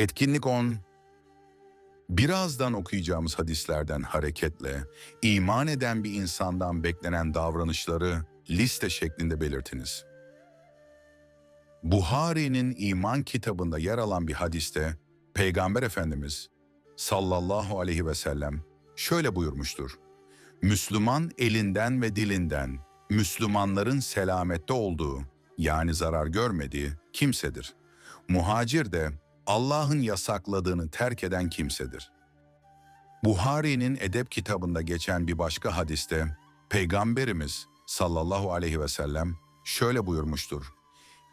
Etkinlik 10. Birazdan okuyacağımız hadislerden hareketle iman eden bir insandan beklenen davranışları liste şeklinde belirtiniz. Buhari'nin iman kitabında yer alan bir hadiste Peygamber Efendimiz sallallahu aleyhi ve sellem şöyle buyurmuştur. Müslüman elinden ve dilinden Müslümanların selamette olduğu yani zarar görmediği kimsedir. Muhacir de Allah'ın yasakladığını terk eden kimsedir. Buhari'nin edep kitabında geçen bir başka hadiste Peygamberimiz sallallahu aleyhi ve sellem şöyle buyurmuştur.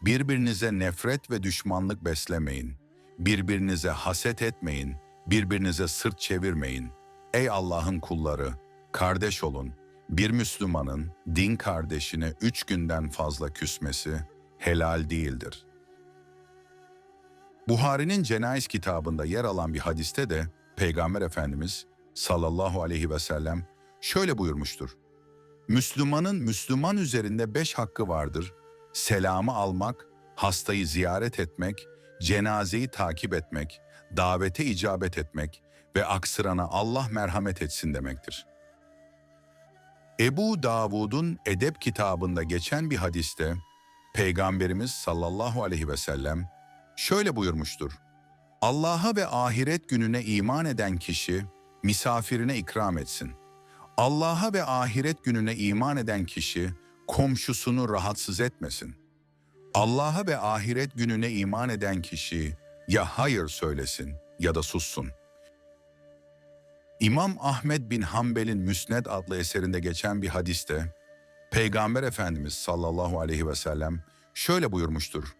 Birbirinize nefret ve düşmanlık beslemeyin. Birbirinize haset etmeyin. Birbirinize sırt çevirmeyin. Ey Allah'ın kulları, kardeş olun. Bir Müslümanın din kardeşine üç günden fazla küsmesi helal değildir. Buhari'nin cenayiz kitabında yer alan bir hadiste de Peygamber Efendimiz sallallahu aleyhi ve sellem şöyle buyurmuştur. Müslümanın Müslüman üzerinde beş hakkı vardır. Selamı almak, hastayı ziyaret etmek, cenazeyi takip etmek, davete icabet etmek ve aksırana Allah merhamet etsin demektir. Ebu Davud'un edep kitabında geçen bir hadiste Peygamberimiz sallallahu aleyhi ve sellem şöyle buyurmuştur. Allah'a ve ahiret gününe iman eden kişi misafirine ikram etsin. Allah'a ve ahiret gününe iman eden kişi komşusunu rahatsız etmesin. Allah'a ve ahiret gününe iman eden kişi ya hayır söylesin ya da sussun. İmam Ahmed bin Hanbel'in Müsned adlı eserinde geçen bir hadiste Peygamber Efendimiz sallallahu aleyhi ve sellem şöyle buyurmuştur.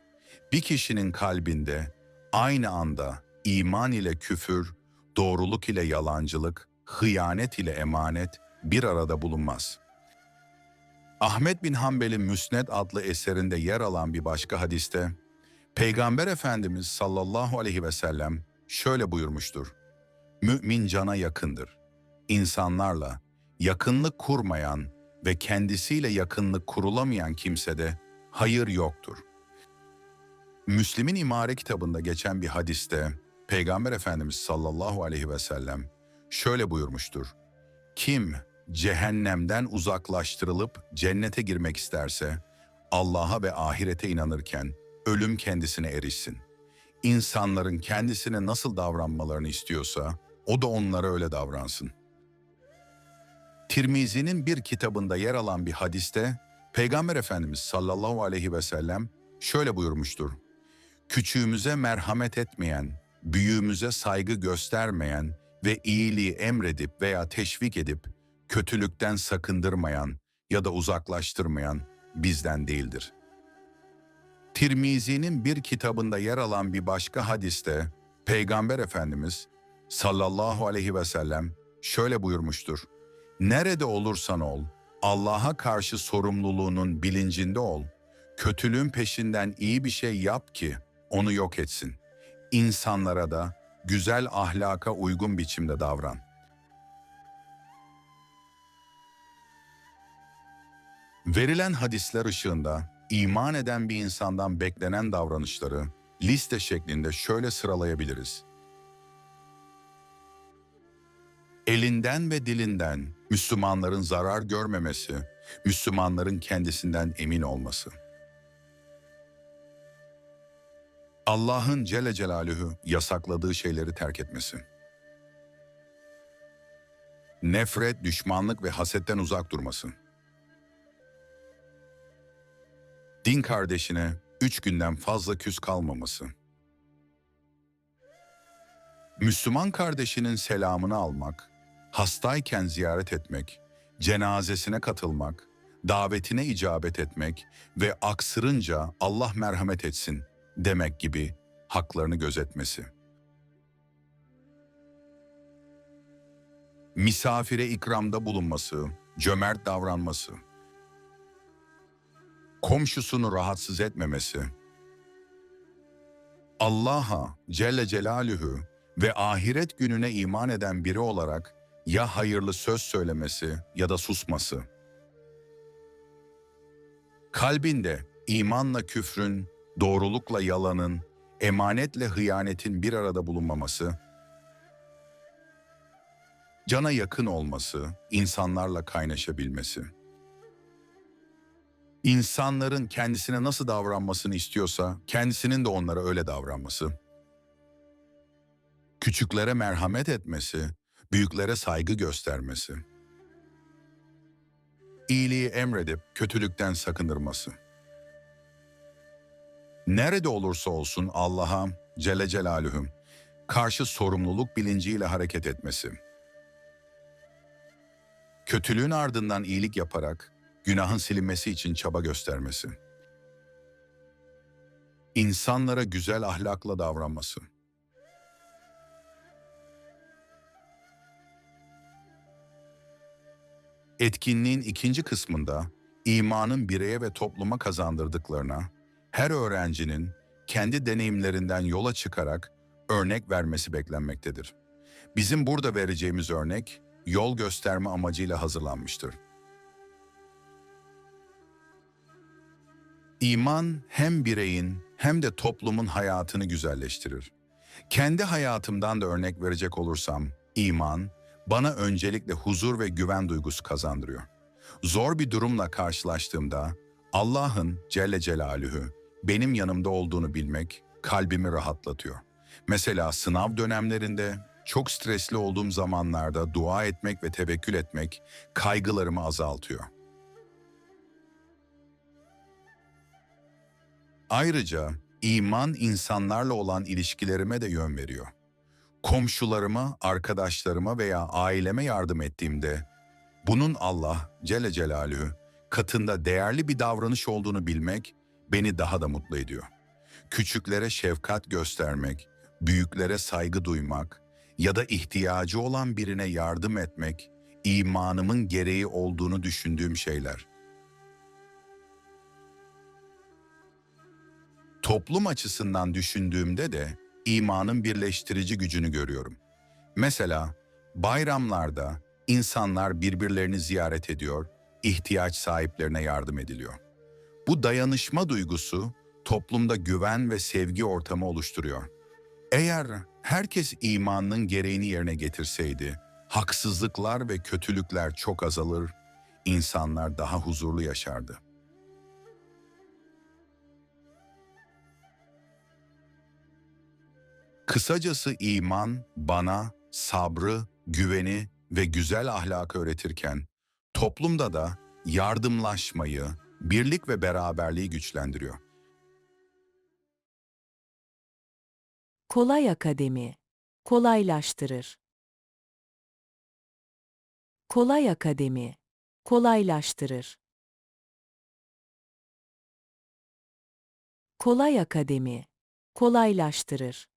Bir kişinin kalbinde aynı anda iman ile küfür, doğruluk ile yalancılık, hıyanet ile emanet bir arada bulunmaz. Ahmet bin Hanbel'in Müsned adlı eserinde yer alan bir başka hadiste, Peygamber Efendimiz sallallahu aleyhi ve sellem şöyle buyurmuştur. Mümin cana yakındır. İnsanlarla yakınlık kurmayan ve kendisiyle yakınlık kurulamayan kimsede hayır yoktur. Müslim'in imare kitabında geçen bir hadiste Peygamber Efendimiz sallallahu aleyhi ve sellem şöyle buyurmuştur. Kim cehennemden uzaklaştırılıp cennete girmek isterse Allah'a ve ahirete inanırken ölüm kendisine erişsin. İnsanların kendisine nasıl davranmalarını istiyorsa o da onlara öyle davransın. Tirmizi'nin bir kitabında yer alan bir hadiste Peygamber Efendimiz sallallahu aleyhi ve sellem şöyle buyurmuştur. Küçüğümüze merhamet etmeyen, büyüğümüze saygı göstermeyen ve iyiliği emredip veya teşvik edip kötülükten sakındırmayan ya da uzaklaştırmayan bizden değildir. Tirmizi'nin bir kitabında yer alan bir başka hadiste Peygamber Efendimiz sallallahu aleyhi ve sellem şöyle buyurmuştur. Nerede olursan ol, Allah'a karşı sorumluluğunun bilincinde ol. Kötülüğün peşinden iyi bir şey yap ki onu yok etsin. İnsanlara da güzel ahlaka uygun biçimde davran. Verilen hadisler ışığında iman eden bir insandan beklenen davranışları liste şeklinde şöyle sıralayabiliriz. Elinden ve dilinden Müslümanların zarar görmemesi, Müslümanların kendisinden emin olması. Allah'ın Celle Celaluhu yasakladığı şeyleri terk etmesi. Nefret, düşmanlık ve hasetten uzak durması. Din kardeşine üç günden fazla küs kalmaması. Müslüman kardeşinin selamını almak, hastayken ziyaret etmek, cenazesine katılmak, davetine icabet etmek ve aksırınca Allah merhamet etsin demek gibi haklarını gözetmesi. Misafire ikramda bulunması, cömert davranması, komşusunu rahatsız etmemesi, Allah'a Celle Celaluhu ve ahiret gününe iman eden biri olarak ya hayırlı söz söylemesi ya da susması. Kalbinde imanla küfrün, doğrulukla yalanın, emanetle hıyanetin bir arada bulunmaması, cana yakın olması, insanlarla kaynaşabilmesi. İnsanların kendisine nasıl davranmasını istiyorsa, kendisinin de onlara öyle davranması. Küçüklere merhamet etmesi, büyüklere saygı göstermesi. İyiliği emredip kötülükten sakındırması. Nerede olursa olsun Allah'a Celle Celaluhu karşı sorumluluk bilinciyle hareket etmesi. Kötülüğün ardından iyilik yaparak günahın silinmesi için çaba göstermesi. İnsanlara güzel ahlakla davranması. Etkinliğin ikinci kısmında imanın bireye ve topluma kazandırdıklarına her öğrencinin kendi deneyimlerinden yola çıkarak örnek vermesi beklenmektedir. Bizim burada vereceğimiz örnek yol gösterme amacıyla hazırlanmıştır. İman hem bireyin hem de toplumun hayatını güzelleştirir. Kendi hayatımdan da örnek verecek olursam, iman bana öncelikle huzur ve güven duygusu kazandırıyor. Zor bir durumla karşılaştığımda Allah'ın Celle Celaluhu benim yanımda olduğunu bilmek kalbimi rahatlatıyor. Mesela sınav dönemlerinde çok stresli olduğum zamanlarda dua etmek ve tevekkül etmek kaygılarımı azaltıyor. Ayrıca iman insanlarla olan ilişkilerime de yön veriyor. Komşularıma, arkadaşlarıma veya aileme yardım ettiğimde bunun Allah Celle Celaluhu katında değerli bir davranış olduğunu bilmek beni daha da mutlu ediyor. Küçüklere şefkat göstermek, büyüklere saygı duymak ya da ihtiyacı olan birine yardım etmek imanımın gereği olduğunu düşündüğüm şeyler. Toplum açısından düşündüğümde de imanın birleştirici gücünü görüyorum. Mesela bayramlarda insanlar birbirlerini ziyaret ediyor, ihtiyaç sahiplerine yardım ediliyor. Bu dayanışma duygusu toplumda güven ve sevgi ortamı oluşturuyor. Eğer herkes imanının gereğini yerine getirseydi, haksızlıklar ve kötülükler çok azalır, insanlar daha huzurlu yaşardı. Kısacası iman bana sabrı, güveni ve güzel ahlakı öğretirken toplumda da yardımlaşmayı, birlik ve beraberliği güçlendiriyor. Kolay Akademi kolaylaştırır. Kolay Akademi kolaylaştırır. Kolay Akademi kolaylaştırır.